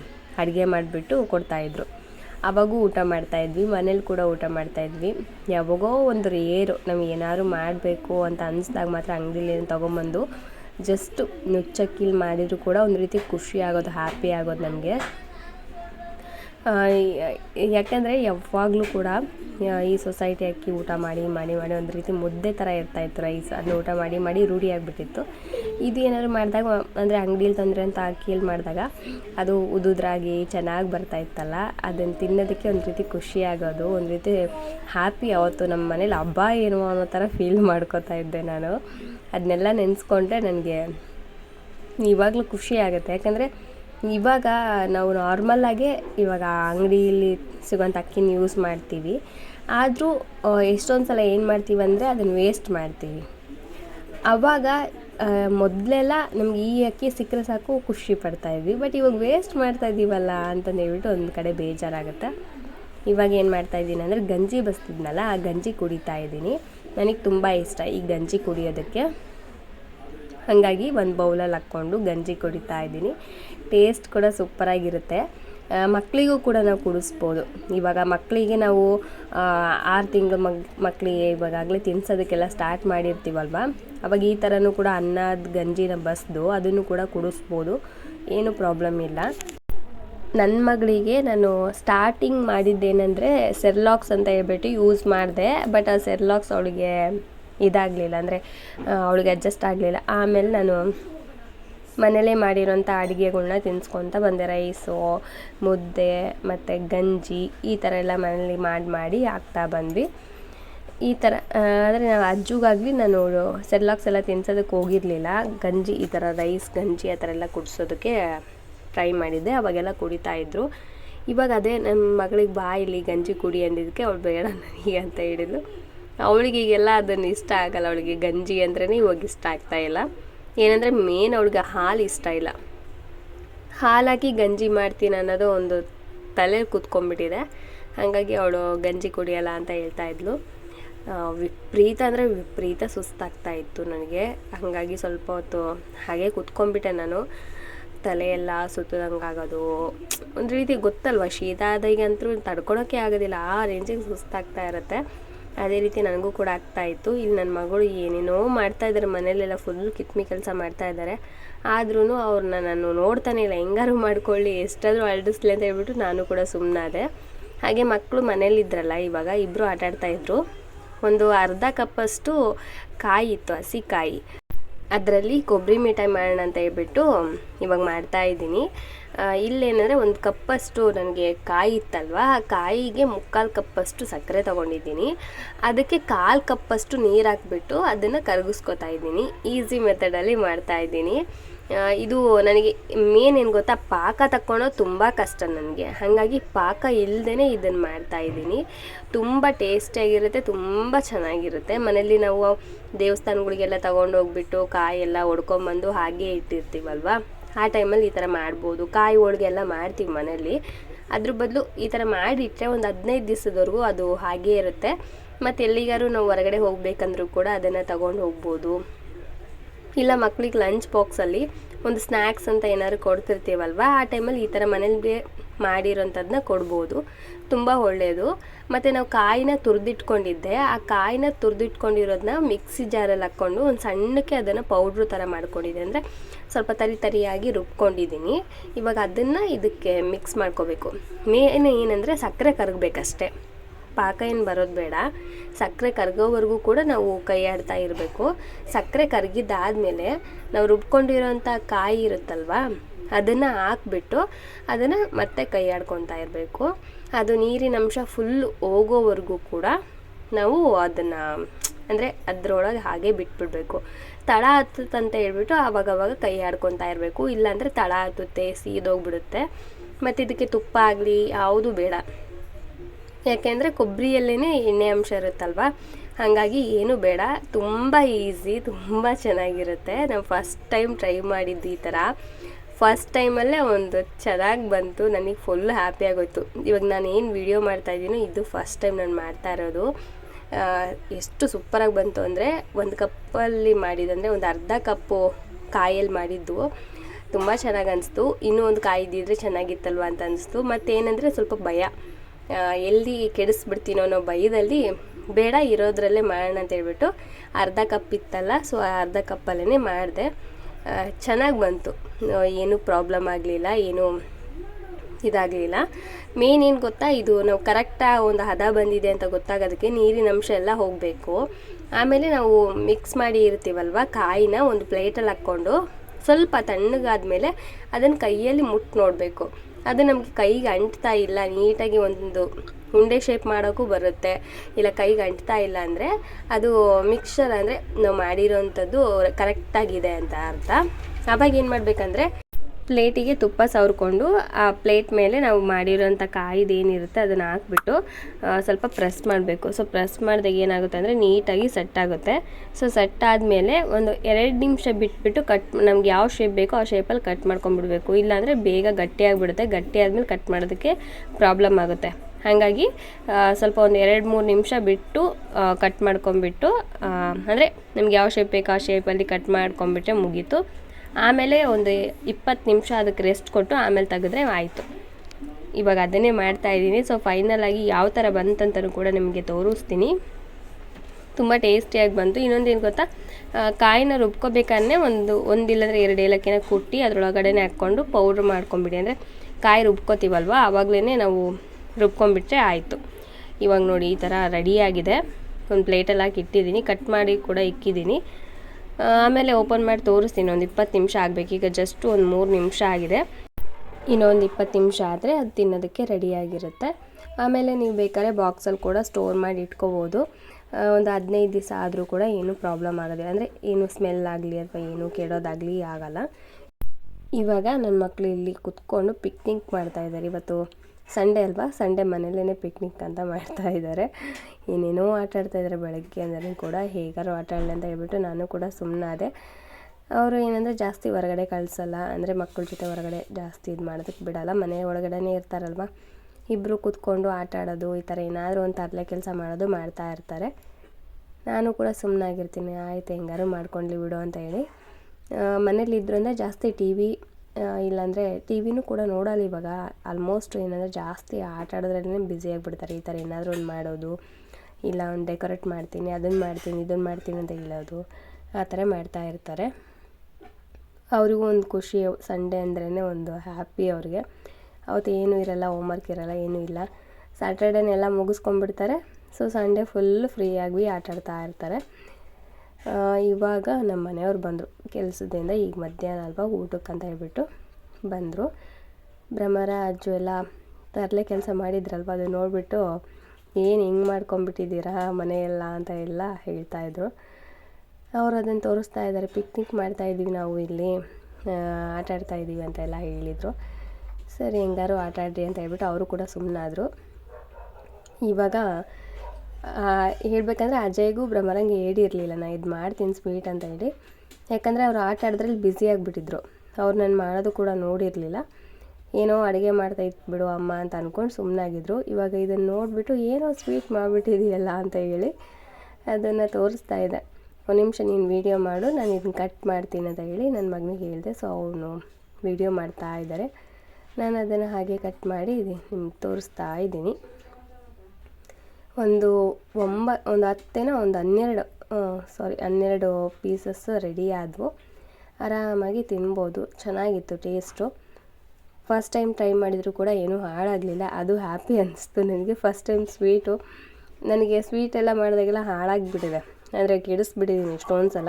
ಅಡುಗೆ ಮಾಡಿಬಿಟ್ಟು ಕೊಡ್ತಾಯಿದ್ರು ಅವಾಗೂ ಊಟ ಮಾಡ್ತಾಯಿದ್ವಿ ಮನೇಲಿ ಕೂಡ ಊಟ ಮಾಡ್ತಾಯಿದ್ವಿ ಯಾವಾಗೋ ಒಂದು ರೇರು ಏನಾದ್ರು ಮಾಡಬೇಕು ಅಂತ ಅನಿಸ್ದಾಗ ಮಾತ್ರ ಅಂಗಡಿಲಿ ತೊಗೊಂಬಂದು ಜಸ್ಟ್ ನುಚ್ಚಕ್ಕಿಲ್ ಮಾಡಿದರೂ ಕೂಡ ಒಂದು ರೀತಿ ಖುಷಿ ಆಗೋದು ಹ್ಯಾಪಿ ಆಗೋದು ನನಗೆ ಯಾಕೆಂದರೆ ಯಾವಾಗಲೂ ಕೂಡ ಈ ಸೊಸೈಟಿ ಅಕ್ಕಿ ಊಟ ಮಾಡಿ ಮಾಡಿ ಮಾಡಿ ಒಂದು ರೀತಿ ಮುದ್ದೆ ಥರ ಇರ್ತಾಯಿತ್ತು ರೈಸ್ ಅದನ್ನ ಊಟ ಮಾಡಿ ಮಾಡಿ ರೂಢಿಯಾಗಿಬಿಟ್ಟಿತ್ತು ಇದು ಏನಾದ್ರು ಮಾಡಿದಾಗ, ಅಂದರೆ ಅಂಗಡಿಲಿ ತೊಂದರೆ ಅಂತ ಅಕ್ಕಿಯಲ್ಲಿ ಮಾಡಿದಾಗ, ಅದು ಉದುದ್ರಾಗಿ ಚೆನ್ನಾಗಿ ಬರ್ತಾ ಇತ್ತಲ್ಲ ಅದನ್ನು ತಿನ್ನೋದಕ್ಕೆ ಒಂದು ರೀತಿ ಖುಷಿ ಆಗೋದು, ಒಂದು ರೀತಿ ಹ್ಯಾಪಿ ಅವತ್ತು ನಮ್ಮ ಮನೇಲಿ ಹಬ್ಬ ಏನು ಅನ್ನೋ ಥರ ಫೀಲ್ ಮಾಡ್ಕೋತಾ ಇದ್ದೆ ನಾನು. ಅದನ್ನೆಲ್ಲ ನೆನೆಸ್ಕೊಂಡ್ರೆ ನನಗೆ ಇವಾಗಲೂ ಖುಷಿ ಆಗುತ್ತೆ. ಯಾಕಂದರೆ ಇವಾಗ ನಾವು ನಾರ್ಮಲ್ಲಾಗೇ ಇವಾಗ ಅಂಗಡಿಯಲ್ಲಿ ಸಿಗೋಂಥ ಅಕ್ಕಿನ ಯೂಸ್ ಮಾಡ್ತೀವಿ. ಆದರೂ ಎಷ್ಟೊಂದು ಸಲ ಏನು ಮಾಡ್ತೀವಿ ಅಂದರೆ ಅದನ್ನು ವೇಸ್ಟ್ ಮಾಡ್ತೀವಿ. ಆವಾಗ ಮೊದಲೆಲ್ಲ ನಮ್ಗೆ ಈ ಅಕ್ಕಿ ಸಿಕ್ಕರೆ ಸಾಕು, ಖುಷಿ ಪಡ್ತಾಯಿದ್ವಿ ಬಟ್ ಇವಾಗ ವೇಸ್ಟ್ ಮಾಡ್ತಾ ಇದ್ದೀವಲ್ಲ ಅಂತಂದು ಹೇಳ್ಬಿಟ್ಟು ಒಂದು ಕಡೆ ಬೇಜಾರಾಗುತ್ತೆ. ಇವಾಗ ಏನು ಮಾಡ್ತಾ ಇದ್ದೀನಿ ಅಂದರೆ ಗಂಜಿ ಬಸ್ತಿದ್ನಲ್ಲ, ಆ ಗಂಜಿ ಕುಡಿತಾ ಇದ್ದೀನಿ ನನಗೆ ತುಂಬ ಇಷ್ಟ ಈ ಗಂಜಿ ಕುಡಿಯೋದಕ್ಕೆ. ಹಾಗಾಗಿ ಒಂದು ಬೌಲಲ್ಲಿ ಹಾಕ್ಕೊಂಡು ಗಂಜಿ ಕುಡಿತಾ ಇದ್ದೀನಿ. ಟೇಸ್ಟ್ ಕೂಡ ಸೂಪರಾಗಿರುತ್ತೆ ಮಕ್ಕಳಿಗೂ ಕೂಡ ನಾವು ಕುಡಿಸ್ಬೋದು. ಇವಾಗ ಮಕ್ಕಳಿಗೆ ನಾವು ಆರು ತಿಂಗಳು ಮಗ್ ಮಕ್ಕಳಿಗೆ ಇವಾಗಾಗಲೇ ತಿನ್ಸೋದಕ್ಕೆಲ್ಲ ಸ್ಟಾರ್ಟ್ ಮಾಡಿರ್ತೀವಲ್ವ? ಅವಾಗ ಈ ಥರನೂ ಕೂಡ ಅನ್ನದ ಗಂಜಿನ ಬಸ್ದು ಅದನ್ನು ಕೂಡ ಕುಡಿಸ್ಬೋದು. ಏನು ಪ್ರಾಬ್ಲಮ್ ಇಲ್ಲ. ನನ್ನ ಮಗಳಿಗೆ ನಾನು ಸ್ಟಾರ್ಟಿಂಗ್ ಮಾಡಿದ್ದೇನೆಂದರೆ ಸೆರ್ಲಾಕ್ಸ್ ಅಂತ ಹೇಳ್ಬಿಟ್ಟು ಯೂಸ್ ಮಾಡಿದೆ ಬಟ್ ಆ ಸೆರ್ಲಾಕ್ಸ್ ಅವಳಿಗೆ ಇದಾಗಲಿಲ್ಲ, ಅಂದರೆ ಅವಳಿಗೆ ಅಡ್ಜಸ್ಟ್ ಆಗಲಿಲ್ಲ. ಆಮೇಲೆ ನಾನು ಮನೇಲೇ ಮಾಡಿರೋಂಥ ಅಡುಗೆಗಳ್ನ ತಿನ್ಸ್ಕೊತ ಬಂದೆ. ರೈಸು, ಮುದ್ದೆ, ಮತ್ತು ಗಂಜಿ, ಈ ಥರ ಎಲ್ಲ ಮನೇಲಿ ಮಾಡಿ ಮಾಡಿ ಹಾಕ್ತಾ ಬಂದ್ವಿ. ಈ ಥರ ಆದರೆ ನಾವು ಅಜ್ಜುಗಾಗಲಿ ನಾನು ಸೆರ್ಲಾಕ್ಸ್ ಎಲ್ಲ ತಿನ್ಸೋದಕ್ಕೆ ಹೋಗಿರಲಿಲ್ಲ. ಗಂಜಿ ಈ ಥರ ರೈಸ್ ಗಂಜಿ ಆ ಥರ ಎಲ್ಲ ಕುಡಿಸೋದಕ್ಕೆ ಟ್ರೈ ಮಾಡಿದ್ದೆ, ಅವಾಗೆಲ್ಲ ಕುಡಿತಾ ಇದ್ದರು ಇವಾಗ ಅದೇ ನನ್ನ ಮಗಳಿಗೆ ಬಾ ಇಲ್ಲಿ ಗಂಜಿ ಕುಡಿ ಅಂದಿದ್ದಕ್ಕೆ ಅವಳು ಬೇಡ ನನಗೆ ಅಂತ ಹೇಳಿದ್ಲು. ಅವಳಿಗೆ ಈಗೆಲ್ಲ ಅದನ್ನು ಇಷ್ಟ ಆಗಲ್ಲ, ಅವಳಿಗೆ ಗಂಜಿ ಅಂದ್ರೇ ಇವಾಗ ಇಷ್ಟ ಆಗ್ತಾ ಇಲ್ಲ. ಏನಂದರೆ ಮೇನ್ ಅವಳಿಗೆ ಹಾಲು ಇಷ್ಟ ಇಲ್ಲ. ಹಾಲಾಕಿ ಗಂಜಿ ಮಾಡ್ತೀನಿ ಅನ್ನೋದು ಒಂದು ತಲೆ ಕೂತ್ಕೊಂಡ್ಬಿಟ್ಟಿದೆ. ಹಾಗಾಗಿ ಅವಳು ಗಂಜಿ ಕುಡಿಯಲ್ಲ ಅಂತ ಹೇಳ್ತಾ ಇದ್ಲು. ವಿಪರೀತ ಅಂದರೆ ವಿಪರೀತ ಸುಸ್ತಾಗ್ತಾ ಇತ್ತು ನನಗೆ. ಹಾಗಾಗಿ ಸ್ವಲ್ಪ ಹೊತ್ತು ಹಾಗೆ ಕೂತ್ಕೊಂಡ್ಬಿಟ್ಟೆ ನಾನು. ತಲೆ ಎಲ್ಲ ಸುತ್ತದಂಗೆ ಆಗೋದು ಒಂದು ರೀತಿ ಗೊತ್ತಲ್ವ? ಶೀತ ಆದಾಗಂತೂ ತಡ್ಕೊಳೋಕ್ಕೆ ಆಗೋದಿಲ್ಲ, ಆ ರೇಂಜಿಗೆ ಸುಸ್ತಾಗ್ತಾ ಇರುತ್ತೆ. ಅದೇ ರೀತಿ ನನಗೂ ಕೂಡ ಆಗ್ತಾ ಇತ್ತು. ಇಲ್ಲಿ ನನ್ನ ಮಗಳು ಏನೇನೋ ಮಾಡ್ತಾ ಇದ್ದಾರೆ ಮನೇಲೆಲ್ಲ ಫುಲ್ ಕಿತ್ಮಿ ಕೆಲಸ ಮಾಡ್ತಾ ಇದ್ದಾರೆ ಆದ್ರೂ ಅವ್ರನ್ನ ನಾನು ನೋಡ್ತಾನೆ ಇಲ್ಲ ಹೆಂಗಾರು ಮಾಡ್ಕೊಳ್ಳಿ, ಎಷ್ಟಾದರೂ ಅಲ್ಡಿಸ್ಲಿ ಅಂತ ಹೇಳ್ಬಿಟ್ಟು ನಾನು ಕೂಡ ಸುಮ್ಮನಾದೆ ಹಾಗೆ ಮಕ್ಕಳು ಮನೇಲಿದ್ರಲ್ಲ ಇವಾಗ ಇಬ್ಬರು ಆಟಾಡ್ತಾ ಇದ್ರು. ಒಂದು ಅರ್ಧ ಕಪ್ಪಷ್ಟು ಕಾಯಿ ಇತ್ತು, ಹಸಿ ಕಾಯಿ. ಅದರಲ್ಲಿ ಕೊಬ್ಬರಿ ಮಿಠಾಯಿ ಮಾಡೋಣ ಅಂತ ಹೇಳ್ಬಿಟ್ಟು ಇವಾಗ ಮಾಡ್ತಾ ಇದ್ದೀನಿ. ಇಲ್ಲೇನಂದರೆ ಒಂದು ಕಪ್ಪಷ್ಟು ನನಗೆ ಕಾಯಿ ಇತ್ತಲ್ವ, ಆ ಕಾಯಿಗೆ ಮುಕ್ಕಾಲು ಕಪ್ಪಷ್ಟು ಸಕ್ಕರೆ ತೊಗೊಂಡಿದ್ದೀನಿ. ಅದಕ್ಕೆ ಕಾಲು ಕಪ್ಪಷ್ಟು ನೀರು ಹಾಕ್ಬಿಟ್ಟು ಅದನ್ನು ಕರಗಿಸ್ಕೊತಾ ಇದ್ದೀನಿ. ಈಸಿ ಮೆಥಡಲ್ಲಿ ಮಾಡ್ತಾ ಇದ್ದೀನಿ. ಇದು ನನಗೆ ಮೇನ್ ಏನು ಗೊತ್ತಾ? ಪಾಕ ತಕ್ಕೊಳೋದು ತುಂಬ ಕಷ್ಟ ನನಗೆ. ಹಾಗಾಗಿ ಪಾಕ ಇಲ್ಲದೇ ಇದನ್ನು ಮಾಡ್ತಾ ಇದ್ದೀನಿ. ತುಂಬ ಟೇಸ್ಟಿಯಾಗಿರುತ್ತೆ ತುಂಬ ಚೆನ್ನಾಗಿರುತ್ತೆ. ಮನೇಲಿ ನಾವು ದೇವಸ್ಥಾನಗಳಿಗೆಲ್ಲ ತಗೊಂಡು ಹೋಗ್ಬಿಟ್ಟು ಕಾಯಿ ಎಲ್ಲ ಹೊಡ್ಕೊಂಬಂದು ಹಾಗೆ ಇಟ್ಟಿರ್ತೀವಲ್ವ? ಆ ಟೈಮಲ್ಲಿ ಈ ಥರ ಮಾಡ್ಬೋದು. ಕಾಯಿ ಹೋಳಿಗೆ ಎಲ್ಲ ಮಾಡ್ತೀವಿ ಮನೇಲಿ ಅದ್ರ ಬದಲು ಈ ಥರ ಮಾಡಿಟ್ಟರೆ ಒಂದು ಹದಿನೈದು ದಿವಸದವರೆಗೂ ಅದು ಹಾಗೇ ಇರುತ್ತೆ. ಮತ್ತು ಎಲ್ಲಿಗಾರು ನಾವು ಹೊರಗಡೆ ಹೋಗಬೇಕಂದ್ರೂ ಕೂಡ ಅದನ್ನು ತಗೊಂಡು ಹೋಗ್ಬೋದು. ಇಲ್ಲ ಮಕ್ಳಿಗೆ ಲಂಚ್ ಬಾಕ್ಸಲ್ಲಿ ಒಂದು ಸ್ನ್ಯಾಕ್ಸ್ ಅಂತ ಏನಾದ್ರು ಕೊಡ್ತಿರ್ತೀವಲ್ವ? ಆ ಟೈಮಲ್ಲಿ ಈ ಥರ ಮನೇಲಿ ಮಾಡಿರೋಂಥದ್ದನ್ನ ಕೊಡ್ಬೋದು. ತುಂಬ ಒಳ್ಳೆಯದು ಮತ್ತು ನಾವು ಕಾಯಿನ ತುರಿದಿಟ್ಕೊಂಡಿದ್ದೆ. ಆ ಕಾಯಿನ ತುರಿದಿಟ್ಕೊಂಡಿರೋದನ್ನ ಮಿಕ್ಸಿ ಜಾರಲ್ಲಿ ಹಾಕ್ಕೊಂಡು ಒಂದು ಸಣ್ಣಕ್ಕೆ ಅದನ್ನು ಪೌಡ್ರು ಥರ ಮಾಡ್ಕೊಂಡಿದ್ದೆ. ಅಂದರೆ ಸ್ವಲ್ಪ ತರಿ ತರಿಯಾಗಿ ರುಬ್ಕೊಂಡಿದ್ದೀನಿ. ಇವಾಗ ಅದನ್ನು ಇದಕ್ಕೆ ಮಿಕ್ಸ್ ಮಾಡ್ಕೋಬೇಕು. ಮೇನ್ ಏನಂದರೆ ಸಕ್ಕರೆ ಕರಗಬೇಕಷ್ಟೇ. ಪಾಕ ಏನು ಬರೋದು ಬೇಡ. ಸಕ್ಕರೆ ಕರಗೋವರೆಗೂ ಕೂಡ ನಾವು ಕೈ ಆಡ್ತಾ ಇರಬೇಕು. ಸಕ್ಕರೆ ಕರಗಿದ್ದಾದಮೇಲೆ ನಾವು ರುಬ್ಕೊಂಡಿರೋಂಥ ಕಾಯಿ ಇರುತ್ತಲ್ವಾ, ಅದನ್ನು ಹಾಕ್ಬಿಟ್ಟು ಅದನ್ನು ಮತ್ತೆ ಕೈ ಆಡ್ಕೊತಾ ಇರಬೇಕು. ಅದು ನೀರಿನ ಅಂಶ ಫುಲ್ ಹೋಗೋವರೆಗೂ ಕೂಡ ನಾವು ಅದನ್ನು, ಅಂದರೆ ಅದರೊಳಗೆ ಹಾಗೆ ಬಿಟ್ಬಿಡಬೇಕು. ತಳ ಹತ್ತುತ್ತೆ ಅಂತ ಹೇಳ್ಬಿಟ್ಟು ಆವಾಗವಾಗ ಕೈ ಆಡ್ಕೊತಾ ಇರಬೇಕು. ಇಲ್ಲಾಂದರೆ ತಳ ಹತ್ತುತ್ತೆ, ಸೀದೋಗ್ಬಿಡುತ್ತೆ. ಮತ್ತು ಇದಕ್ಕೆ ತುಪ್ಪ ಆಗಲಿ, ಯಾವುದು ಬೇಡ. ಯಾಕೆಂದರೆ ಕೊಬ್ಬರಿಯಲ್ಲೇ ಎಣ್ಣೆ ಅಂಶ ಇರುತ್ತಲ್ವ? ಹಾಗಾಗಿ ಏನು ಬೇಡ, ತುಂಬ ಈಸಿ ತುಂಬ ಚೆನ್ನಾಗಿರುತ್ತೆ. ನಾವು ಫಸ್ಟ್ ಟೈಮ್ ಟ್ರೈ ಮಾಡಿದ್ದು ಈ ಥರ ಫಸ್ಟ್ ಟೈಮಲ್ಲೇ ಒಂದು ಚೆನ್ನಾಗಿ ಬಂತು, ನನಗೆ ಫುಲ್ ಹ್ಯಾಪಿ ಆಗೋಯ್ತು. ಇವಾಗ ನಾನು ಏನು ವಿಡಿಯೋ ಮಾಡ್ತಾ ಇದ್ದೀನೋ ಇದು ಫಸ್ಟ್ ಟೈಮ್ ನಾನು ಮಾಡ್ತಾ ಇರೋದು. ಎಷ್ಟು ಸೂಪರಾಗಿ ಬಂತು ಅಂದರೆ, ಒಂದು ಕಪ್ಪಲ್ಲಿ ಮಾಡಿದಂದರೆ, ಒಂದು ಅರ್ಧ ಕಪ್ಪು ಕಾಯಲ್ಲಿ ಮಾಡಿದ್ದು. ತುಂಬ ಚೆನ್ನಾಗಿ ಅನಿಸ್ತು. ಇನ್ನೂ ಒಂದು ಕಾಯಿದ್ದಿದ್ರೆ ಚೆನ್ನಾಗಿತ್ತಲ್ವ ಅಂತ ಅನಿಸ್ತು. ಮತ್ತೇನಂದರೆ ಸ್ವಲ್ಪ ಭಯ. ಎಲ್ಲಿ ಕೆಡಿಸ್ಬಿಡ್ತೀನೋ ಅನ್ನೋ ಭಯದಲ್ಲಿ ಬೇಡ, ಇರೋದ್ರಲ್ಲೇ ಮಾಡೋಣ ಅಂತ ಹೇಳ್ಬಿಟ್ಟು ಅರ್ಧ ಕಪ್ ಇತ್ತಲ್ಲ ಸೊ ಆ ಅರ್ಧ ಕಪ್ಪಲ್ಲೇ ಮಾಡಿದೆ. ಚೆನ್ನಾಗಿ ಬಂತು. ಏನು ಏನೂ ಪ್ರಾಬ್ಲಮ್ ಆಗಲಿಲ್ಲ, ಏನೂ ಇದಾಗಲಿಲ್ಲ. ಮೇನ್ ಏನು ಗೊತ್ತಾ, ಇದು ನಾವು ಕರೆಕ್ಟಾಗಿ ಒಂದು ಹದ ಬಂದಿದೆ ಅಂತ ಗೊತ್ತಾಗೋದಕ್ಕೆ ನೀರಿನ ಅಂಶ ಎಲ್ಲ ಹೋಗಬೇಕು. ಆಮೇಲೆ ನಾವು ಮಿಕ್ಸ್ ಮಾಡಿ ಇರ್ತೀವಲ್ವ, ಕಾಯಿನ ಒಂದು ಪ್ಲೇಟಲ್ಲಿ ಹಾಕ್ಕೊಂಡು ಸ್ವಲ್ಪ ತಣ್ಣಗಾದ ಮೇಲೆ ಅದನ್ನು ಕೈಯಲ್ಲಿ ಮುಟ್ಟು ನೋಡಬೇಕು. ಅದು ನಮಗೆ ಕೈಗೆ ಅಂಟ್ತಾ ಇಲ್ಲ, ನೀಟಾಗಿ ಒಂದು ಉಂಡೆ ಶೇಪ್ ಮಾಡೋಕ್ಕೂ ಬರುತ್ತೆ. ಇಲ್ಲ, ಕೈಗೆ ಅಂಟ್ತಾ ಇಲ್ಲ ಅಂದರೆ ಅದು ಮಿಕ್ಸರ್ ಅಂದರೆ ನಾವು ಮಾಡಿರೋವಂಥದ್ದು ಕರೆಕ್ಟಾಗಿದೆ ಅಂತ ಅರ್ಥ. ಅವಾಗ ಏನು ಮಾಡಬೇಕಂದ್ರೆ ಪ್ಲೇಟಿಗೆ ತುಪ್ಪ ಸವರ್ಕೊಂಡು ಆ ಪ್ಲೇಟ್ ಮೇಲೆ ನಾವು ಮಾಡಿರೋಂಥ ಕಾಯಿದು ಏನಿರುತ್ತೆ ಅದನ್ನು ಹಾಕ್ಬಿಟ್ಟು ಸ್ವಲ್ಪ ಪ್ರೆಸ್ ಮಾಡಬೇಕು. ಸೊ ಪ್ರೆಸ್ ಮಾಡಿದಾಗ ಏನಾಗುತ್ತೆ ಅಂದರೆ ನೀಟಾಗಿ ಸೆಟ್ ಆಗುತ್ತೆ. ಸೊ ಸೆಟ್ ಆದಮೇಲೆ ಒಂದು ಎರಡು ನಿಮಿಷ ಬಿಟ್ಬಿಟ್ಟು ಕಟ್, ನಮ್ಗೆ ಯಾವ ಶೇಪ್ ಬೇಕೋ ಆ ಶೇಪಲ್ಲಿ ಕಟ್ ಮಾಡ್ಕೊಂಡ್ಬಿಡ್ಬೇಕು. ಇಲ್ಲಾಂದರೆ ಬೇಗ ಗಟ್ಟಿಯಾಗಿಬಿಡುತ್ತೆ ಗಟ್ಟಿ ಆದಮೇಲೆ ಕಟ್ ಮಾಡೋದಕ್ಕೆ ಪ್ರಾಬ್ಲಮ್ ಆಗುತ್ತೆ. ಹಾಗಾಗಿ ಸ್ವಲ್ಪ ಒಂದು ಎರಡು ಮೂರು ನಿಮಿಷ ಬಿಟ್ಟು ಕಟ್ ಮಾಡ್ಕೊಂಬಿಟ್ಟು ಅಂದರೆ ನಮ್ಗೆ ಯಾವ ಶೇಪ್ ಬೇಕೋ ಆ ಶೇಪಲ್ಲಿ ಕಟ್ ಮಾಡ್ಕೊಂಬಿಟ್ರೆ ಮುಗೀತು. ಆಮೇಲೆ ಒಂದು ಇಪ್ಪತ್ತು ನಿಮಿಷ ಅದಕ್ಕೆ ರೆಸ್ಟ್ ಕೊಟ್ಟು ಆಮೇಲೆ ತೆಗೆದ್ರೆ ಆಯಿತು. ಇವಾಗ ಅದನ್ನೇ ಮಾಡ್ತಾ ಇದ್ದೀನಿ. ಸೊ ಫೈನಲ್ ಆಗಿ ಯಾವ ಥರ ಬಂತಂತನೂ ಕೂಡ ನಿಮಗೆ ತೋರಿಸ್ತೀನಿ. ತುಂಬ ಟೇಸ್ಟಿಯಾಗಿ ಬಂತು. ಇನ್ನೊಂದು ಏನು ಗೊತ್ತಾ? ಕಾಯಿನ ರುಬ್ಕೋಬೇಕಾದ್ರೆ ಒಂದು, ಒಂದಿಲ್ಲಂದರೆ ಎರಡು ಏಲಕ್ಕಿನ ಕುಟ್ಟಿ ಅದರೊಳಗಡೆನೆ ಹಾಕ್ಕೊಂಡು ಪೌಡ್ರ್ ಮಾಡ್ಕೊಂಬಿಡಿ. ಅಂದರೆ ಕಾಯಿ ರುಬ್ಕೋತೀವಲ್ವ? ಆವಾಗಲೇ ನಾವು ರುಬ್ಕೊಂಡ್ಬಿಟ್ರೆ ಆಯಿತು. ಇವಾಗ ನೋಡಿ ಈ ಥರ ರೆಡಿಯಾಗಿದೆ ಒಂದು ಪ್ಲೇಟಲ್ಲಿ ಹಾಕಿ ಇಟ್ಟಿದ್ದೀನಿ. ಕಟ್ ಮಾಡಿ ಕೂಡ ಇಕ್ಕಿದ್ದೀನಿ. ಆಮೇಲೆ ಓಪನ್ ಮಾಡಿ ತೋರಿಸ್ತೀನಿ, ಒಂದು ಇಪ್ಪತ್ತು ನಿಮಿಷ ಆಗಬೇಕು. ಈಗ ಜಸ್ಟ್ ಒಂದು ಮೂರು ನಿಮಿಷ ಆಗಿದೆ. ಇನ್ನೊಂದು ಇಪ್ಪತ್ತು ನಿಮಿಷ ಆದರೆ ಅದು ತಿನ್ನೋದಕ್ಕೆ ರೆಡಿಯಾಗಿರುತ್ತೆ ಆಮೇಲೆ ನೀವು ಬೇಕಾದ್ರೆ ಬಾಕ್ಸಲ್ಲಿ ಕೂಡ ಸ್ಟೋರ್ ಮಾಡಿ ಇಟ್ಕೋಬೋದು. ಒಂದು ಹದಿನೈದು ದಿವಸ ಆದರೂ ಕೂಡ ಏನೂ ಪ್ರಾಬ್ಲಮ್ ಆಗೋದಿಲ್ಲ. ಅಂದರೆ ಏನು ಸ್ಮೆಲ್ ಆಗಲಿ ಅಥವಾ ಏನು ಕೆಡೋದಾಗಲಿ ಆಗಲ್ಲ. ಇವಾಗ ನನ್ನ ಮಕ್ಕಳು ಇಲ್ಲಿ ಕುತ್ಕೊಂಡು ಪಿಕ್ನಿಕ್ ಮಾಡ್ತಾಯಿದ್ದಾರೆ ಇವತ್ತು ಸಂಡೇ ಅಲ್ವಾ? ಸಂಡೇ ಮನೇಲೇ ಪಿಕ್ನಿಕ್ ಅಂತ ಮಾಡ್ತಾ ಇದ್ದಾರೆ ಏನೇನೋ ಆಟ ಆಡ್ತಾ ಇದ್ದಾರೆ ಬೆಳಗ್ಗೆ ಅಂದರೆ ಕೂಡ ಹೇಗಾರು ಆಟ ಆಡಲಿ ಅಂತ ಹೇಳ್ಬಿಟ್ಟು ನಾನು ಕೂಡ ಸುಮ್ಮನಾದೆ ಅವರು ಏನಂದರೆ ಜಾಸ್ತಿ ಹೊರಗಡೆ ಕಳಿಸಲ್ಲ, ಅಂದರೆ ಮಕ್ಕಳ ಜೊತೆ ಹೊರಗಡೆ ಜಾಸ್ತಿ ಇದು ಮಾಡೋದಕ್ಕೆ ಬಿಡಲ್ಲ, ಮನೆ ಒಳಗಡೆನೇ ಇರ್ತಾರಲ್ವ? ಇಬ್ಬರು ಕೂತ್ಕೊಂಡು ಆಟ ಆಡೋದು, ಈ ಥರ ಏನಾದರೂ ಒಂದು ತರಲೆ ಕೆಲಸ ಮಾಡೋದು ಮಾಡ್ತಾ ಇರ್ತಾರೆ. ನಾನು ಕೂಡ ಸುಮ್ಮನಾಗಿರ್ತೀನಿ ಆಯ್ತು ಹೆಂಗಾರು ಮಾಡ್ಕೊಂಡ್ಲಿ ಬಿಡು ಅಂತ ಹೇಳಿ. ಮನೇಲಿ ಇದ್ರಿಂದ ಜಾಸ್ತಿ ಟಿ ವಿ ಇಲ್ಲಾಂದರೆ ಟಿ ವಿನೂ ಕೂಡ ನೋಡಲ್ಲ ಇವಾಗ. ಆಲ್ಮೋಸ್ಟ್ ಏನಂದರೆ ಜಾಸ್ತಿ ಆಟ ಆಡೋದ್ರಲ್ಲೇ ಬ್ಯುಸಿ ಆಗಿಬಿಡ್ತಾರೆ. ಈ ಥರ ಏನಾದರೂ ಒಂದು ಮಾಡೋದು, ಇಲ್ಲ ಒಂದು ಡೆಕೋರೇಟ್ ಮಾಡ್ತೀನಿ ಅದನ್ನು ಮಾಡ್ತೀನಿ ಇದನ್ನು ಮಾಡ್ತೀನಿ ಅಂತ ಹೇಳೋದು, ಆ ಥರ ಮಾಡ್ತಾ ಇರ್ತಾರೆ. ಅವರಿಗೂ ಒಂದು ಖುಷಿ ಸಂಡೇ ಅಂದ್ರೇ ಒಂದು ಹ್ಯಾಪಿ ಅವ್ರಿಗೆ. ಅವತ್ತು ಏನೂ ಇರಲ್ಲ ಹೋಮ್ವರ್ಕ್ ಇರಲ್ಲ, ಏನೂ ಇಲ್ಲ. ಸ್ಯಾಟರ್ಡೇನೆಲ್ಲ ಮುಗಿಸ್ಕೊಂಡ್ಬಿಡ್ತಾರೆ. ಸೊ ಸಂಡೇ ಫುಲ್ ಫ್ರೀಯಾಗಿ ಆಟಾಡ್ತಾ ಇರ್ತಾರೆ. ಇವಾಗ ನಮ್ಮ ಮನೆಯವ್ರು ಬಂದರು. ಕೆಲಸದಿಂದ ಈಗ ಮಧ್ಯಾಹ್ನ ಅಲ್ವಾ ಊಟಕ್ಕೆ ಅಂತ ಹೇಳ್ಬಿಟ್ಟು ಬಂದರು. ಭ್ರಮರ ಅಜ್ಜು ಎಲ್ಲ ತರಲೆ ಕೆಲಸ ಮಾಡಿದ್ರಲ್ವ ಅದು ನೋಡಿಬಿಟ್ಟು ಏನು ಹಿಂಗೆ ಮಾಡ್ಕೊಂಬಿಟ್ಟಿದ್ದೀರಾ ಮನೆಯೆಲ್ಲ ಅಂತ ಎಲ್ಲ ಹೇಳ್ತಾಯಿದ್ರು ಅವರು ಅದನ್ನು ತೋರಿಸ್ತಾ ಇದ್ದಾರೆ. ಪಿಕ್ನಿಕ್ ಮಾಡ್ತಾ ಇದ್ದೀವಿ ನಾವು ಇಲ್ಲಿ. ಆಟ ಆಡ್ತಾ ಇದ್ದೀವಿ ಅಂತ ಎಲ್ಲ ಹೇಳಿದರು. ಸರಿ ಹೆಂಗಾರು ಆಟ ಆಡ್ರಿ ಅಂತ ಹೇಳ್ಬಿಟ್ಟು ಅವರು ಕೂಡ ಸುಮ್ಮನಾದರು ಇವಾಗ ಹೇಳ್ಬೇಕಂದ್ರೆ ಅಜಯ್ಗೂ ಬ್ರಹ್ಮರಂಗೆ ಹೇಳಿರಲಿಲ್ಲ. ನಾನು ಇದು ಮಾಡ್ತೀನಿ ಸ್ವೀಟ್ ಅಂತ ಹೇಳಿ. ಯಾಕಂದರೆ ಅವರು ಆಟ ಆಡೋದ್ರಲ್ಲಿ ಬ್ಯುಸಿ ಆಗಿಬಿಟ್ಟಿದ್ರು. ಅವ್ರು ನಾನು ಮಾಡೋದು ಕೂಡ ನೋಡಿರಲಿಲ್ಲ. ಏನೋ ಅಡುಗೆ ಮಾಡ್ತಾ ಇತ್ತು ಬಿಡು ಅಮ್ಮ ಅಂತ ಅಂದ್ಕೊಂಡು ಸುಮ್ಮನಾಗಿದ್ರು ಇವಾಗ ಇದನ್ನು ನೋಡಿಬಿಟ್ಟು ಏನೋ ಸ್ವೀಟ್ ಮಾಡಿಬಿಟ್ಟಿದೆಯಲ್ಲ ಅಂತ ಹೇಳಿ ಅದನ್ನು ತೋರಿಸ್ತಾ ಇದ್ದೆ. ಒಂದು ನಿಮಿಷ ನೀನು ವೀಡಿಯೋ ಮಾಡು, ನಾನು ಇದನ್ನ ಕಟ್ ಮಾಡ್ತೀನಿ ಅಂತ ಹೇಳಿ ನನ್ನ ಮಗನಿಗೆ ಹೇಳಿದೆ. ಸೊ ಅವನು ವೀಡಿಯೋ ಮಾಡ್ತಾ ಇದ್ದಾರೆ ನಾನು ಅದನ್ನು ಹಾಗೆ ಕಟ್ ಮಾಡಿ ನಿಮ್ಗೆ ತೋರಿಸ್ತಾ ಇದ್ದೀನಿ. ಒಂದು ಒಂಬ, ಒಂದು ಹತ್ತೇನೋ, ಒಂದು ಹನ್ನೆರಡು ಸಾರಿ ಹನ್ನೆರಡು ಪೀಸಸ್ ರೆಡಿ ಆದವು. ಆರಾಮಾಗಿ ತಿನ್ಬೋದು. ಚೆನ್ನಾಗಿತ್ತು ಟೇಸ್ಟು ಫಸ್ಟ್ ಟೈಮ್ ಟ್ರೈ ಮಾಡಿದರೂ ಕೂಡ ಏನೂ ಹಾಳಾಗಲಿಲ್ಲ. ಅದು ಹ್ಯಾಪಿ ಅನಿಸ್ತು ನನಗೆ. ಫಸ್ಟ್ ಟೈಮ್ ಸ್ವೀಟು ನನಗೆ ಸ್ವೀಟ್ ಎಲ್ಲ ಮಾಡಿದಾಗೆಲ್ಲ ಹಾಳಾಗಿಬಿಟ್ಟಿದೆ. ಅಂದರೆ ಕೆಡಿಸ್ಬಿಟ್ಟಿದ್ದೀನಿ ಎಷ್ಟೊಂದು ಸಲ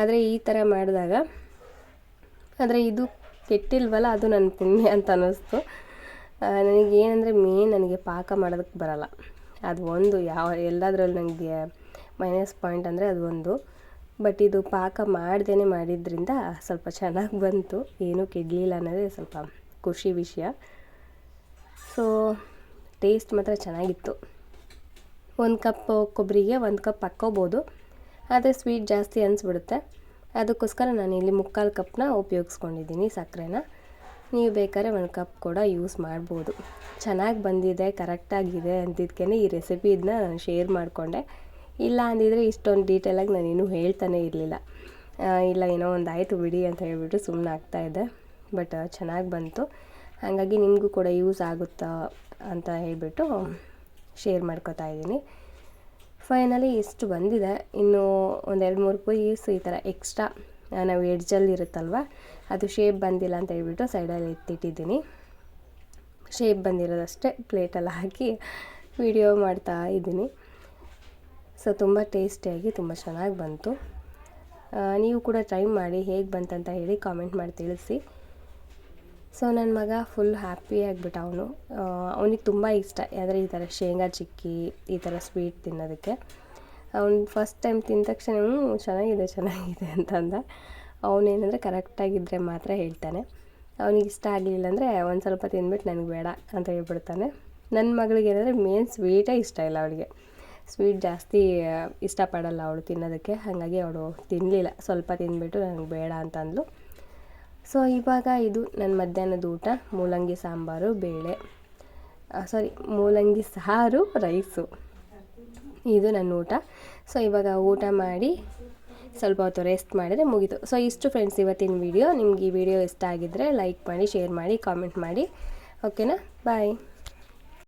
ಆದರೆ ಈ ಥರ ಮಾಡಿದಾಗ ಆದರೆ ಇದು ಕೆಟ್ಟಿಲ್ವಲ್ಲ, ಅದು ನನ್ನ ಪುಣ್ಯ ಅಂತ ಅನ್ನಿಸ್ತು ನನಗೆ ಏನಂದರೆ ಮೇನ್ ನನಗೆ ಪಾಕ ಮಾಡೋದಕ್ಕೆ ಬರಲ್ಲ. ಅದು ಒಂದು ಯಾವ, ಎಲ್ಲದರಲ್ಲೂ ನನಗೆ ಮೈನಸ್ ಪಾಯಿಂಟ್ ಅಂದರೆ ಅದು ಒಂದು. ಬಟ್ ಇದು ಪಾಕ ಮಾಡ್ದೇ ಮಾಡಿದ್ರಿಂದ ಸ್ವಲ್ಪ ಚೆನ್ನಾಗಿ ಬಂತು. ಏನೂ ಕೆಡಲಿಲ್ಲ ಅನ್ನೋದೇ ಸ್ವಲ್ಪ ಖುಷಿ ವಿಷಯ. ಸೊ ಟೇಸ್ಟ್ ಮಾತ್ರ ಚೆನ್ನಾಗಿತ್ತು. ಒಂದು ಕಪ್ ಕೊಬ್ಬರಿಗೆ ಒಂದು ಕಪ್ ಹಾಕ್ಕೋಬೋದು. ಆದರೆ ಸ್ವೀಟ್ ಜಾಸ್ತಿ ಅನಿಸ್ಬಿಡುತ್ತೆ. ಅದಕ್ಕೋಸ್ಕರ ನಾನು ಇಲ್ಲಿ ಮುಕ್ಕಾಲು ಕಪ್ನ ಉಪಯೋಗಿಸ್ಕೊಂಡಿದ್ದೀನಿ ಸಕ್ಕರೆನ ನೀವು ಬೇಕಾದ್ರೆ ಒಂದು ಕಪ್ ಕೂಡ ಯೂಸ್ ಮಾಡ್ಬೋದು. ಚೆನ್ನಾಗಿ ಬಂದಿದೆ ಕರೆಕ್ಟಾಗಿದೆ ಅಂತಿದ್ಕೇ ಈ ರೆಸಿಪಿ ಇದನ್ನ ನಾನು ಶೇರ್ ಮಾಡಿಕೊಂಡೆ. ಇಲ್ಲ ಅಂದಿದ್ರೆ ಇಷ್ಟೊಂದು ಡೀಟೇಲಾಗಿ ನಾನು ಇನ್ನೂ ಹೇಳ್ತಾನೆ ಇರಲಿಲ್ಲ. ಇಲ್ಲ ಏನೋ ಒಂದು ಆಯಿತು ಬಿಡಿ ಅಂತ ಹೇಳಿಬಿಟ್ಟು ಸುಮ್ಮನೆ ಇದೆ ಬಟ್ ಚೆನ್ನಾಗಿ ಬಂತು. ಹಾಗಾಗಿ ನಿಮಗೂ ಕೂಡ ಯೂಸ್ ಆಗುತ್ತಾ ಅಂತ ಹೇಳಿಬಿಟ್ಟು ಶೇರ್ ಮಾಡ್ಕೊತಾ ಇದ್ದೀನಿ. ಫೈನಲಿ ಇಷ್ಟು ಬಂದಿದೆ. ಇನ್ನು ಒಂದೆರಡು ಮೂರು ಪೀಸ್ ಈ ಥರ ಎಕ್ಸ್ಟ್ರಾ ನಾವು ಎಡ್ಜಲ್ಲಿ ಇರುತ್ತಲ್ವ? ಅದು ಶೇಪ್ ಬಂದಿಲ್ಲ ಅಂತ ಹೇಳ್ಬಿಟ್ಟು ಸೈಡಲ್ಲಿ ಎತ್ತಿಟ್ಟಿದ್ದೀನಿ ಶೇಪ್ ಬಂದಿರೋದಷ್ಟೇ ಪ್ಲೇಟಲ್ಲಿ ಹಾಕಿ ವಿಡಿಯೋ ಮಾಡ್ತಾ ಇದ್ದೀನಿ. ಸೊ ತುಂಬ ಟೇಸ್ಟಿಯಾಗಿ ತುಂಬ ಚೆನ್ನಾಗಿ ಬಂತು. ನೀವು ಕೂಡ ಟ್ರೈ ಮಾಡಿ ಹೇಗೆ ಬಂತಂತ ಹೇಳಿ ಕಾಮೆಂಟ್ ಮಾಡಿ ತಿಳಿಸಿ. ಸೊ ನನ್ನ ಮಗ ಫುಲ್ ಹ್ಯಾಪಿ ಆಗಿಬಿಟ್ಟ ಅವನು. ಅವನಿಗೆ ತುಂಬ ಇಷ್ಟ. ಆದರೆ ಈ ಥರ ಶೇಂಗಾ ಚಿಕ್ಕಿ, ಈ ಥರ ಸ್ವೀಟ್ ತಿನ್ನೋದಕ್ಕೆ. ಅವ್ನು ಫಸ್ಟ್ ಟೈಮ್ ತಿಂದ ತಕ್ಷಣ "ಹ್ಞೂ, ಚೆನ್ನಾಗಿದೆ ಚೆನ್ನಾಗಿದೆ ಅಂತಂದ. ಅವನೇನಂದರೆ ಕರೆಕ್ಟಾಗಿದ್ದರೆ ಮಾತ್ರ ಹೇಳ್ತಾನೆ. ಅವನಿಗೆ ಇಷ್ಟ ಆಗಲಿಲ್ಲ ಅಂದರೆ ಒಂದು ಸ್ವಲ್ಪ ತಿಂದ್ಬಿಟ್ಟು ನನಗೆ ಬೇಡ ಅಂತ ಹೇಳ್ಬಿಡ್ತಾನೆ. ನನ್ನ ಮಗಳಿಗೆ ಏನಂದರೆ ಮೇನ್ ಸ್ವೀಟೇ ಇಷ್ಟ ಇಲ್ಲ ಅವಳಿಗೆ. ಸ್ವೀಟ್ ಜಾಸ್ತಿ ಇಷ್ಟಪಡಲ್ಲ ಅವಳು ತಿನ್ನೋದಕ್ಕೆ. ಹಾಗಾಗಿ ಅವಳು ತಿನ್ನಲಿಲ್ಲ ಸ್ವಲ್ಪ ತಿಂದ್ಬಿಟ್ಟು ನನಗೆ ಬೇಡ ಅಂತ ಅಂದ್ಲು ಸೊ ಇವಾಗ ಇದು ನನ್ನ ಮಧ್ಯಾಹ್ನದ ಊಟ. ಮೂಲಂಗಿ ಸಾಂಬಾರು ಬೇಳೆ ಸಾರಿ ಮೂಲಂಗಿ ಸಾರು ರೈಸು. ಇದು ನನ್ನ ಊಟ. ಸೊ ಇವಾಗ ಊಟ ಮಾಡಿ ಸ್ವಲ್ಪ ಹೊತ್ತು ರೆಸ್ಟ್ ಮಾಡಿದರೆ ಮುಗೀತು. ಸೊ ಇಷ್ಟು ಫ್ರೆಂಡ್ಸ್ ಇವತ್ತಿನ ವಿಡಿಯೋ ನಿಮ್ಗೆ ಈ ವಿಡಿಯೋ ಇಷ್ಟ ಆಗಿದ್ದರೆ ಲೈಕ್ ಮಾಡಿ ಶೇರ್ ಮಾಡಿ ಕಾಮೆಂಟ್ ಮಾಡಿ. ಓಕೆನಾ ಬಾಯ್